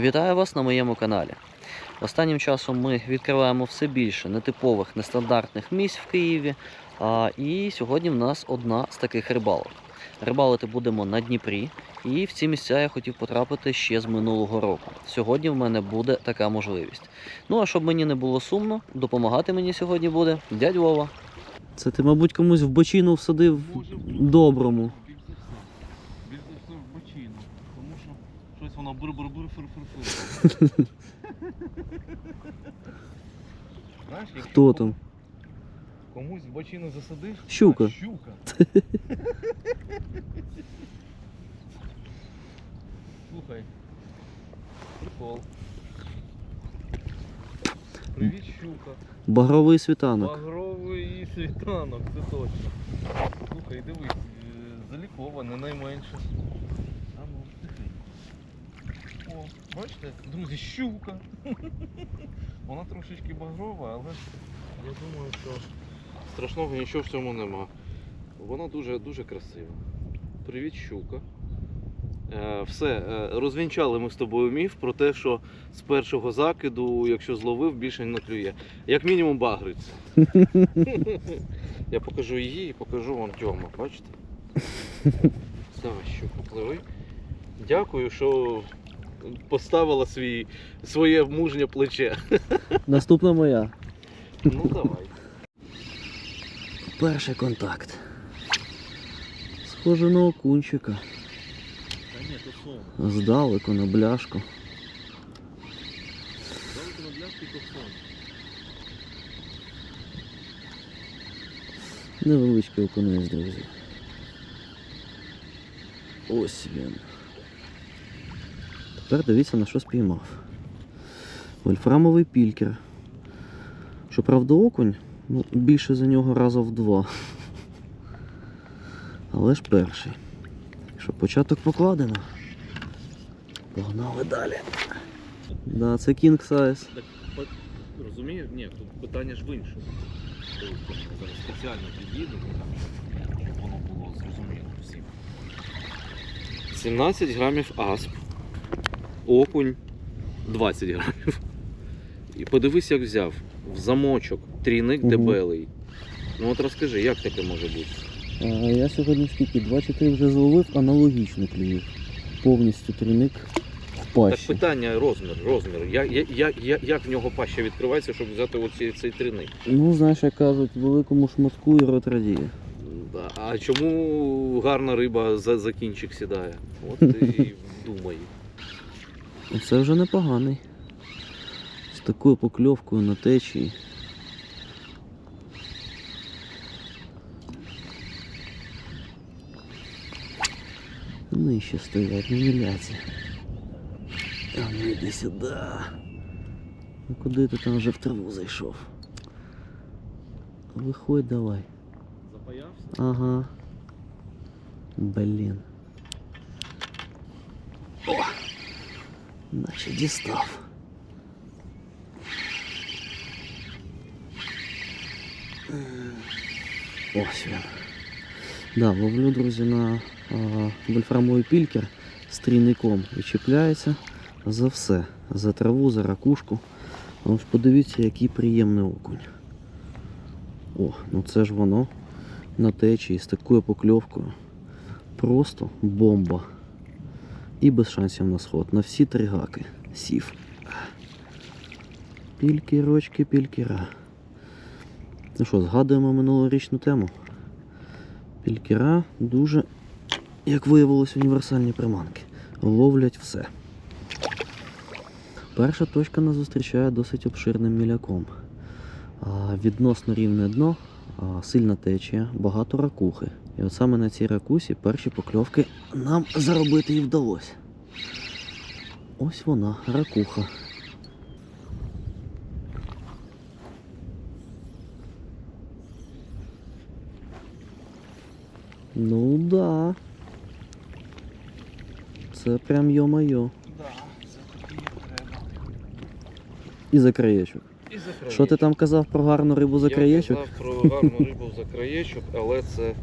Вітаю вас на моєму каналі. Останнім часом ми відкриваємо все більше нетипових, нестандартних місць в Києві. А, і сьогодні в нас одна з таких рибалок. Рибалити будемо на Дніпрі, і в ці місця я хотів потрапити ще з минулого року. Сьогодні в мене буде така можливість. Ну а щоб мені не було сумно, допомагати мені сьогодні буде дядь Вова. Це ти, мабуть, комусь в бочину всадив доброму. Більш за все. Більш за все в бочину. Тому що щось воно бур-бур-бур фур-фур-фур. Знаєш, якщо Хто там? Комусь в бочину засадиш. Щука. А, щука. Слухай. Прикол. Привіт, щука. Багровий світанок. Багровий світанок, це точно. Слухай, дивись, е, заліковане найменше. О, бачите, друзі, щука. Вона трошечки багрова, але я думаю, що страшного нічого в цьому нема. Вона дуже дуже красива. Привіт, щука. Е, все, е, розвінчали ми з тобою міф про те, що з першого закиду, якщо зловив, більше не клює. Як мінімум багриться. Я покажу її і покажу вам Тьому, бачите? Давай щуку пливи. Дякую, що поставила свій, своє мужнє плече. Наступна моя. Ну давай. Перший контакт. Схоже на окунчика. Та ні, то сон. Здалеку на бляшку. Далеко на бляшки то сон. Невеличкий окунець, друзі. Ось він. Тепер дивіться на що спіймав. Вольфрамовий пількер. Щоправда, окунь ну, більше за нього раза в два. Але ж перший. Що початок покладено. Погнали далі. Да, це King Size. Так, розумієш? Ні, тут питання ж в іншому. Зараз спеціально під'їду, щоб воно було зрозуміло всім. 17 грамів асп. Окунь 20 грамів. І подивись, як взяв. В замочок, трійник Мгм. дебелий. Ну от розкажи, як таке може бути? А я сьогодні скільки? 2 чи 3 вже зловив, аналогічно клюїв. Повністю трійник в Так пащі. питання розмір, розмір. Я, я, я, я, як в нього паща відкривається, щоб взяти оці, цей трійник? Ну, знаєш, як кажуть, великому шматку і рот радіє. А чому гарна риба за, за кінчик сідає? От і думай. І Це вже непоганий. З такою покльовкою на течії. Нижче стоять, не міляться. А ну йди сюди. Ну куди ти там вже в траву зайшов? Виходь давай. Запаявся? Ага. Блін. О! Наче дістав. Ось він. Да, ловлю, друзі, на вольфрамовий пількер з трійником і чіпляється за все. За траву, за ракушку. Ось подивіться, який приємний окунь. О, ну це ж воно на течії з такою покльовкою. Просто бомба. І без шансів на сход. На всі три гаки. Сів. Пількірочки, пількіра. Ну що, згадуємо минулорічну тему. Пількіра дуже, як виявилось, універсальні приманки. Ловлять все. Перша точка нас зустрічає досить обширним міляком. Відносно рівне дно, сильна течія, багато ракухи. І от саме на цій ракусі перші покльовки нам заробити і вдалося. Ось вона, ракуха. Ну да. Це прям йо-майо. Да, це таки треба. І за краєчок. І Що ти там казав про гарну рибу за краєчок? Я казав про гарну рибу за краєчок, але це е,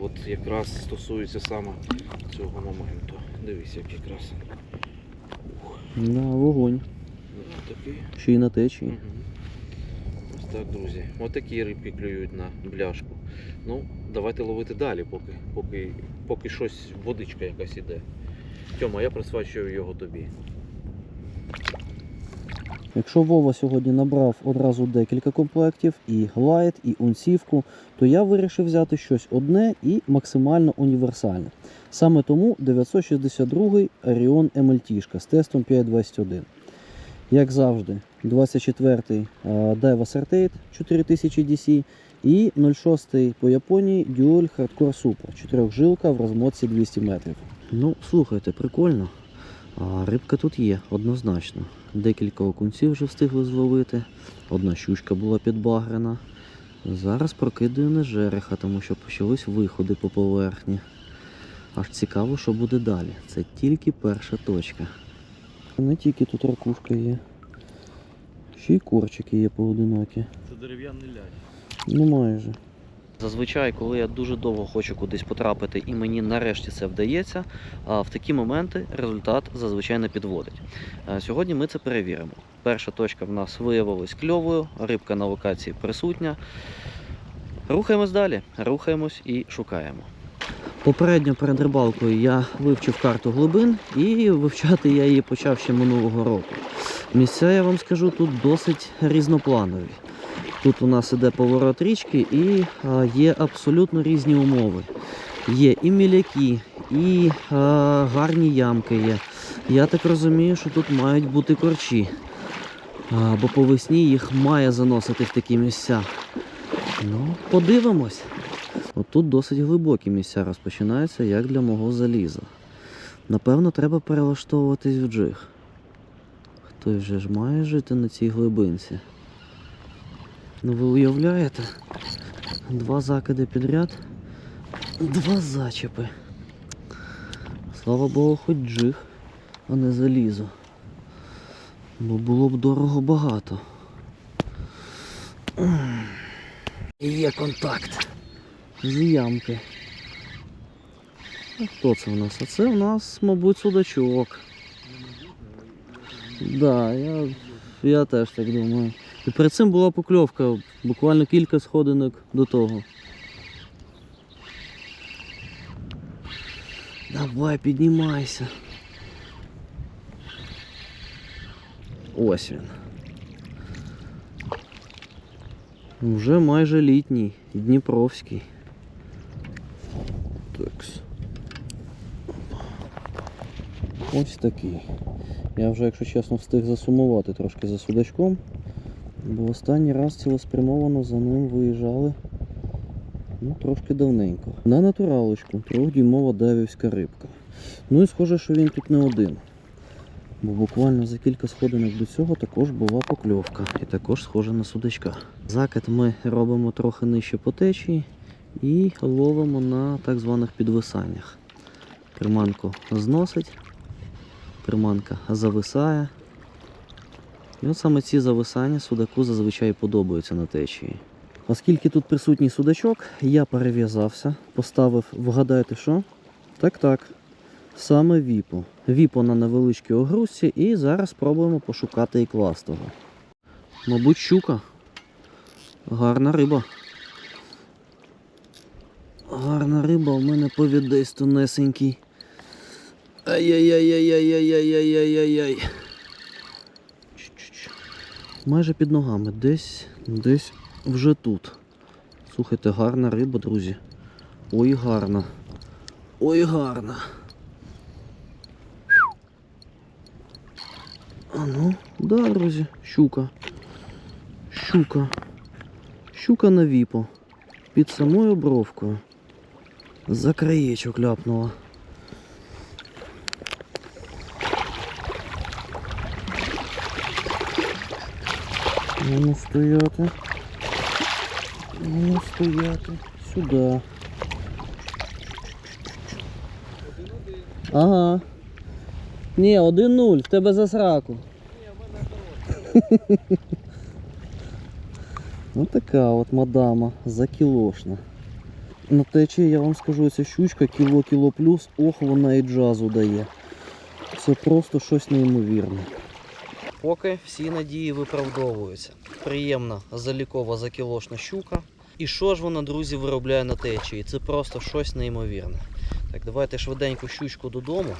от якраз стосується саме цього моменту. Дивись, який красень. Да, вогонь. Такий. Ще й на течії. Мгм. Ось так, друзі. Отакі рибки клюють на бляшку. Ну, давайте ловити далі, поки, поки, поки щось, водичка якась іде. Тьома, я присвячую його тобі. Якщо Вова сьогодні набрав одразу декілька комплектів, і глайд, і унцівку, то я вирішив взяти щось одне і максимально універсальне. Саме тому 962-й Orion MLT з тестом 521. Як завжди, 24-й е, Daiwa Certate 4000 DC і 06-й по Японії Dual Hardcore Super, чотирьохжилка в розмотці 200 метрів. Ну, слухайте, прикольно. А рибка тут є, однозначно. Декілька окунців вже встигли зловити. Одна щучка була підбагрена. Зараз прокидаю не жереха, тому що почались виходи по поверхні. Аж цікаво, що буде далі. Це тільки перша точка. Не тільки тут ракушка є. Ще й корчики є поодинокі. Це дерев'яний ляж. Ну майже. Зазвичай, коли я дуже довго хочу кудись потрапити і мені нарешті це вдається, в такі моменти результат зазвичай не підводить. Сьогодні ми це перевіримо. Перша точка в нас виявилась кльовою, рибка на локації присутня. Рухаємось далі, рухаємось і шукаємо. Попередньо перед рибалкою я вивчив карту глибин і вивчати я її почав ще минулого року. Місця, я вам скажу, тут досить різнопланові. Тут у нас іде поворот річки і є абсолютно різні умови. Є і міляки, і гарні ямки є. Я так розумію, що тут мають бути корчі. Бо по весні їх має заносити в такі місця. Ну, подивимось. От тут досить глибокі місця розпочинаються, як для мого заліза. Напевно, треба перелаштовуватись в джиг. Хтось же ж має жити на цій глибинці. Ну ви уявляєте? Два закиди підряд, два зачепи. Слава Богу, хоч джиг, а не залізо. Бо було б дорого багато. І Є контакт. З ямки. А хто це в нас? А це в нас, мабуть, судачок. Да, я, я теж так думаю. І перед цим була покльовка, буквально кілька сходинок до того. Давай, піднімайся. Ось він. Вже майже літній, Дніпровський. Ось такий. Я вже, якщо чесно, встиг засумувати трошки за судачком, бо останній раз цілеспрямовано за ним виїжджали ну, трошки давненько. На натуралочку, трьохдюймова давівська рибка. Ну і схоже, що він тут не один. Бо буквально за кілька сходинок до цього також була покльовка. І також схожа на судачка. Закид ми робимо трохи нижче по течії і ловимо на так званих підвисаннях. Приманку зносить, приманка зависає. І от саме ці зависання судаку зазвичай подобаються на течії. Оскільки тут присутній судачок, я перев'язався, поставив, вгадайте що? Так, так. Саме віпо. Віпо на невеличкій огрузці і зараз спробуємо пошукати і кластого. Мабуть, щука. Гарна риба. Гарна риба у мене повід тонесенький. Ай-яй-яй-яй-яй-яй-яй-яй-яй. Чш-чш-чш. Майже під ногами. Десь, десь вже тут. Слухайте, гарна риба, друзі. Ой, гарна. Ой, гарна. А ну, да, друзі, щука. Щука. Щука на віпо. Під самою бровкою. За краєчок ляпнула. Ну стояти. Ну стояти. Сюди. Ага. Ні, 1-0, в тебе за сраку. Ось така от мадама закілошна. На течії я вам скажу, ця щучка кіло-кіло плюс, ох, вона і джазу дає. Це просто щось неймовірне. Поки всі надії виправдовуються. Приємна залікова закілошна щука. І що ж вона, друзі, виробляє на течії? Це просто щось неймовірне. Так, давайте швиденько щучку додому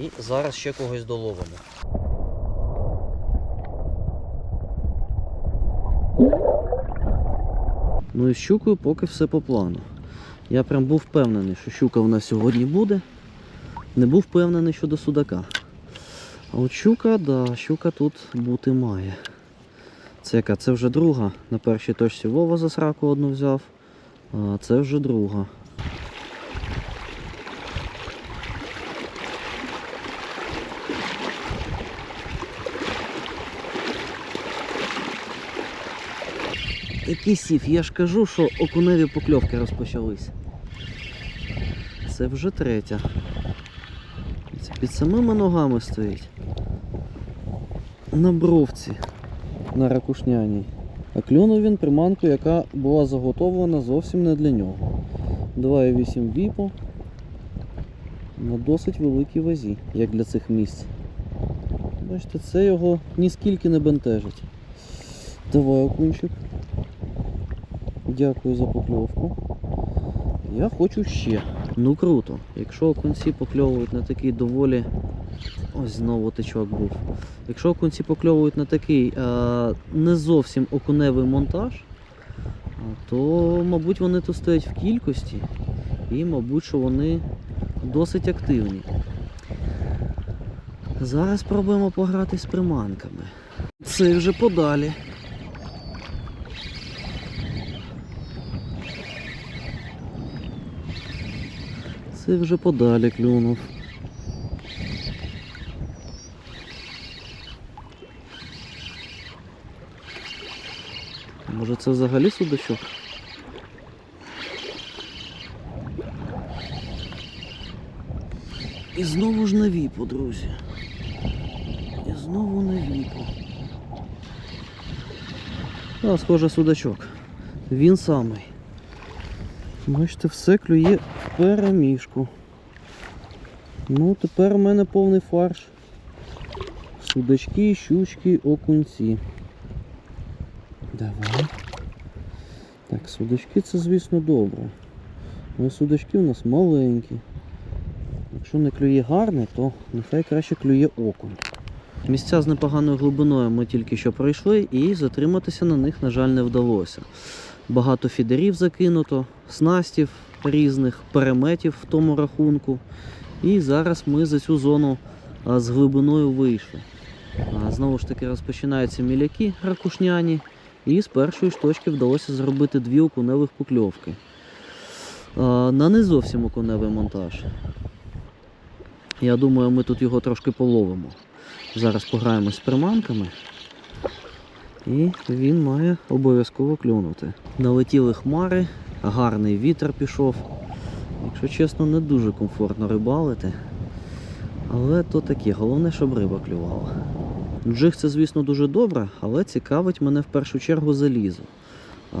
і зараз ще когось доловимо. Ну і щукою поки все по плану. Я прям був впевнений, що щука в нас сьогодні буде. Не був впевнений щодо судака. А от щука, да, щука тут бути має. Це яка? Це вже друга. На першій точці Вова за сраку одну взяв. А це вже друга. Такий сів, я ж кажу, що окуневі покльовки розпочались. Це вже третя. Це під самими ногами стоїть. На бровці. На ракушняній. А клюнув він приманку, яка була заготовлена зовсім не для нього. 2,8 віпо на досить великій вазі, як для цих місць. Бачите, це його ніскільки не бентежить. Давай, окунчик. Дякую за покльовку. Я хочу ще. Ну круто. Якщо окунці покльовують на такий доволі. Ось знову тичок був. Якщо окунці покльовують на такий е, не зовсім окуневий монтаж, то, мабуть, вони тут стоять в кількості і, мабуть, що вони досить активні. Зараз спробуємо пограти з приманками. Це вже подалі. Це вже подалі клюнув. Може це взагалі судачок? І знову ж на віпу, друзі. І знову на віпу. А, схоже, судачок. Він самий. Бачите, все клює в переміжку. Ну, тепер у мене повний фарш. Судачки, щучки, окунці. Давай. Так, судачки це, звісно, добре. Але судачки у нас маленькі. Якщо не клює гарне, то нехай краще клює окунь. Місця з непоганою глибиною ми тільки що пройшли і затриматися на них, на жаль, не вдалося. Багато фідерів закинуто, снастів різних, переметів в тому рахунку. І зараз ми за цю зону з глибиною вийшли. Знову ж таки розпочинаються міляки ракушняні. І з першої ж точки вдалося зробити дві окуневих покльовки. На не зовсім окуневий монтаж. Я думаю, ми тут його трошки половимо. Зараз пограємо з приманками. І він має обов'язково клюнути. Налетіли хмари, гарний вітер пішов. Якщо чесно, не дуже комфортно рибалити. Але то таке, головне, щоб риба клювала. Джиг це, звісно, дуже добре, але цікавить мене в першу чергу залізо.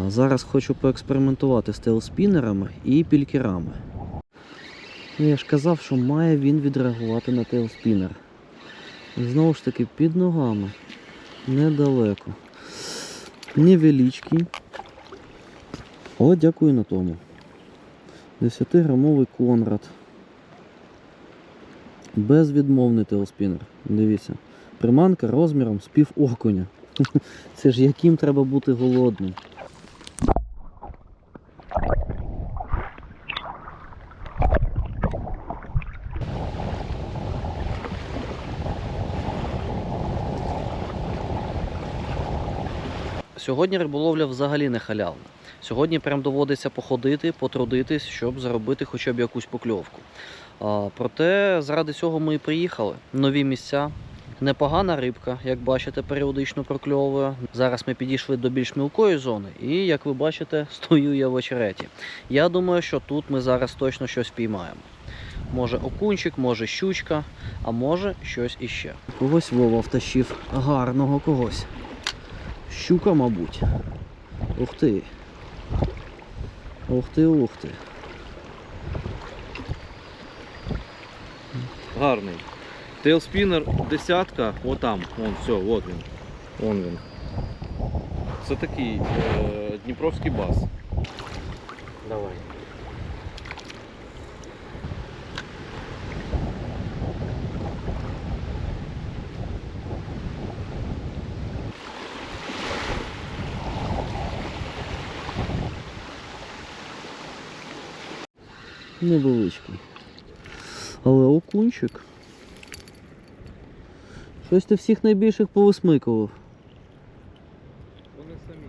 Зараз хочу поекспериментувати з тейлспінерами і пількерами. Ну, я ж казав, що має він відреагувати на тейлспінер. Знову ж таки, під ногами. Недалеко. Невеличкий. Але дякую на тому. 10-грамовий Конрад. Безвідмовний тейлспінер. Дивіться. Приманка розміром з пів окуня. Це ж яким треба бути голодним. Сьогодні риболовля взагалі не халявна. Сьогодні прям доводиться походити, потрудитись, щоб заробити хоча б якусь покльовку. Проте заради цього ми і приїхали. Нові місця. Непогана рибка, як бачите, періодично прокльовує. Зараз ми підійшли до більш мілкої зони, і як ви бачите, стою я в очереті. Я думаю, що тут ми зараз точно щось піймаємо. Може окунчик, може щучка, а може щось іще. Когось Вова втащив гарного когось. Щука, мабуть. Ух ти. Ух ти, ух ти. Гарний. Тейлспінер десятка, отам, вон, все, от він. Вон він. Це такий е, Дніпровський бас. Давай. Невеличкий. Але окунчик. Щось ти всіх найбільших повисмикував. Вони самі.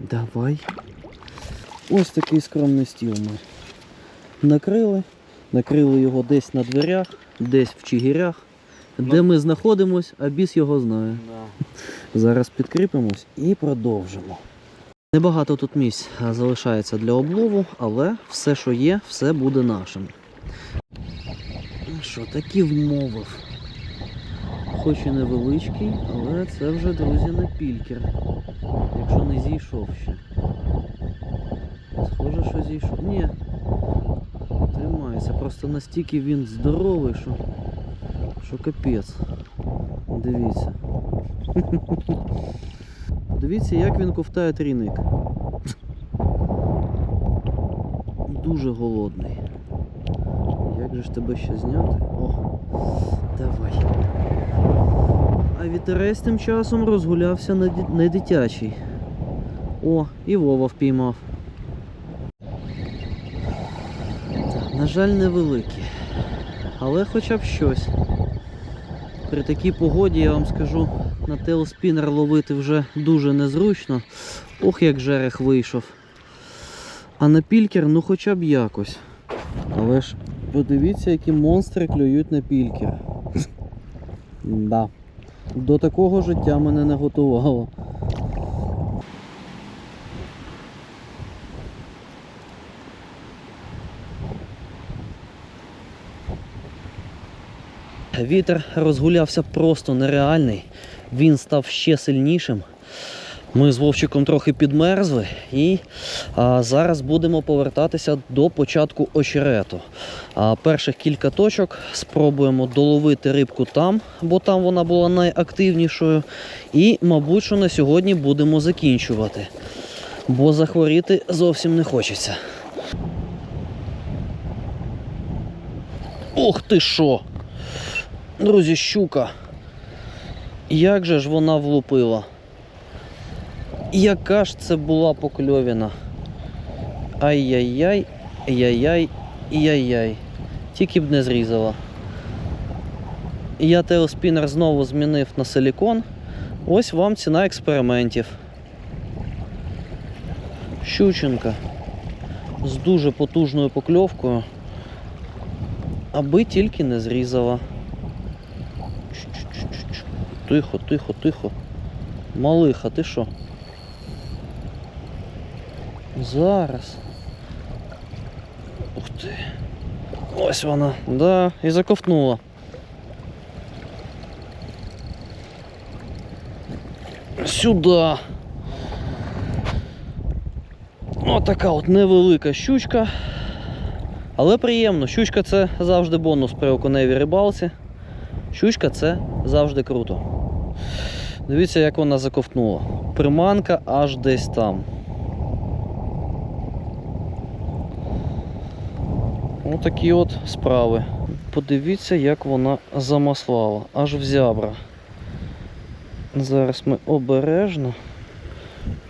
Давай. Ось такий скромний стіл ми накрили. Накрили його десь на дверях, десь в чигирях. Де ми знаходимось, а біс його знає. Да. Зараз підкріпимось і продовжимо. Небагато тут місць залишається для облову, але все, що є, все буде нашим. Ну Що, такі вмовив. Хоч і невеличкий, але це вже, друзі, не пількер. Якщо не зійшов ще. Схоже, що зійшов. Ні. Тримається. Просто настільки він здоровий, що, що капець. Дивіться. Дивіться, як він ковтає трійник. Дуже голодний. Як же ж тебе ще зняти? О, давай. А вітерець тим часом розгулявся не, дитячий. О, і Вова впіймав. На жаль, невеликий. Але хоча б щось. При такій погоді я вам скажу, на тейлспінер ловити вже дуже незручно. Ох, як жерех вийшов. А на пількер, ну хоча б якось. Але ж подивіться, які монстри клюють на пількер. Да. До такого життя мене не готувало. Вітер розгулявся просто нереальний. Він став ще сильнішим. Ми з Вовчиком трохи підмерзли і а, зараз будемо повертатися до початку очерету. А, перших кілька точок спробуємо доловити рибку там, бо там вона була найактивнішою. І, мабуть, що на сьогодні будемо закінчувати, бо захворіти зовсім не хочеться. Ох ти що! Друзі, щука. Як же ж вона влупила? Яка ж це була покльовіна? Ай-яй-яй, яй-яй, яй-яй. Тільки б не зрізала. Я теоспінер знову змінив на силікон. Ось вам ціна експериментів. Щученка з дуже потужною покльовкою, аби тільки не зрізала. Тихо, тихо, тихо. Малиха, ти що? Зараз. Ух ти. Ось вона, да, і заковтнула. Сюди. Отака от невелика щучка. Але приємно. Щучка це завжди бонус при окуневій рибалці. Щучка це завжди круто. Дивіться, як вона заковтнула. Приманка аж десь там. Отакі от справи. Подивіться, як вона замаслала, аж в зябра. Зараз ми обережно,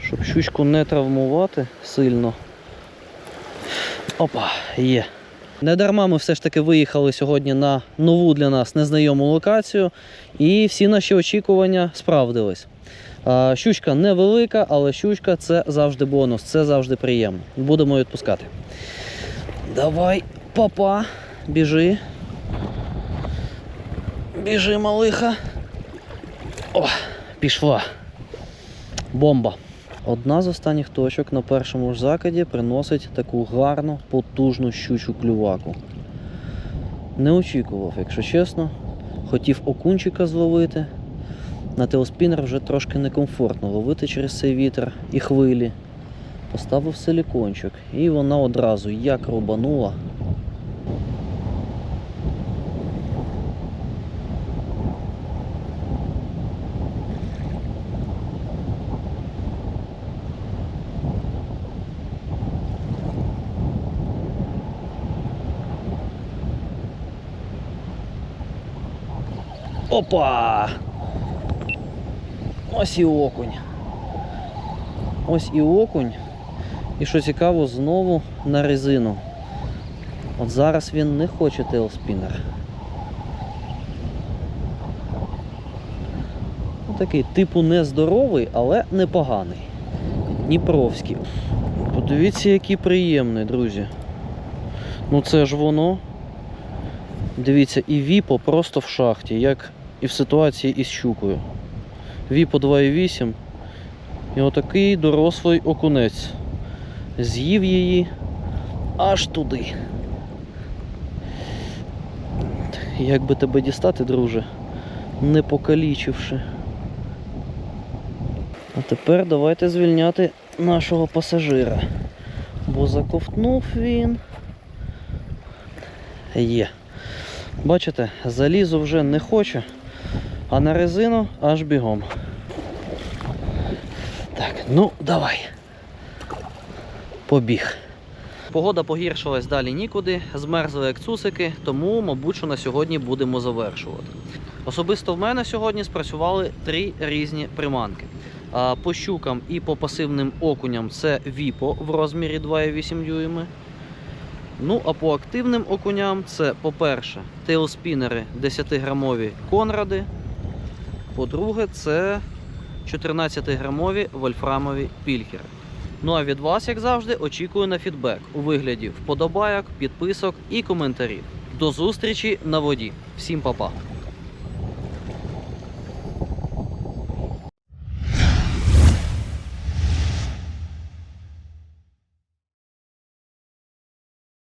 щоб щучку не травмувати сильно. Опа, є. Не дарма ми все ж таки виїхали сьогодні на нову для нас незнайому локацію, і всі наші очікування справдились. Щучка невелика, але щучка це завжди бонус, це завжди приємно. Будемо відпускати. Давай, папа, біжи. Біжи, малиха. О, пішла. Бомба. Одна з останніх точок на першому ж закиді приносить таку гарну, потужну щучу клюваку. Не очікував, якщо чесно. Хотів окунчика зловити. На теоспінер вже трошки некомфортно ловити через цей вітер і хвилі. Поставив силікончик і вона одразу як рубанула. Опа! Ось і окунь. Ось і окунь. І що цікаво, знову на резину. От зараз він не хоче тейлспінер. Ну, Такий типу нездоровий, але непоганий. Дніпровський. Подивіться, який приємний, друзі. Ну це ж воно. Дивіться, і Віпо просто в шахті, як і в ситуації із щукою. Віпо 2,8. І отакий дорослий окунець. З'їв її аж туди. Як би тебе дістати, друже, не покалічивши. А тепер давайте звільняти нашого пасажира. Бо заковтнув він. Є. Бачите, залізу вже не хоче, а на резину аж бігом. Так, ну давай. Побіг. Погода погіршилась далі нікуди, змерзли як цусики, тому, мабуть, що на сьогодні будемо завершувати. Особисто в мене сьогодні спрацювали три різні приманки. По щукам і по пасивним окуням це Віпо в розмірі 2,8 дюйми. Ну, а по активним окуням це, по-перше, тейлспінери 10-грамові Конради. По-друге, це 14-грамові вольфрамові пількери. Ну а від вас, як завжди, очікую на фідбек у вигляді вподобайок, підписок і коментарів. До зустрічі на воді. Всім па-па!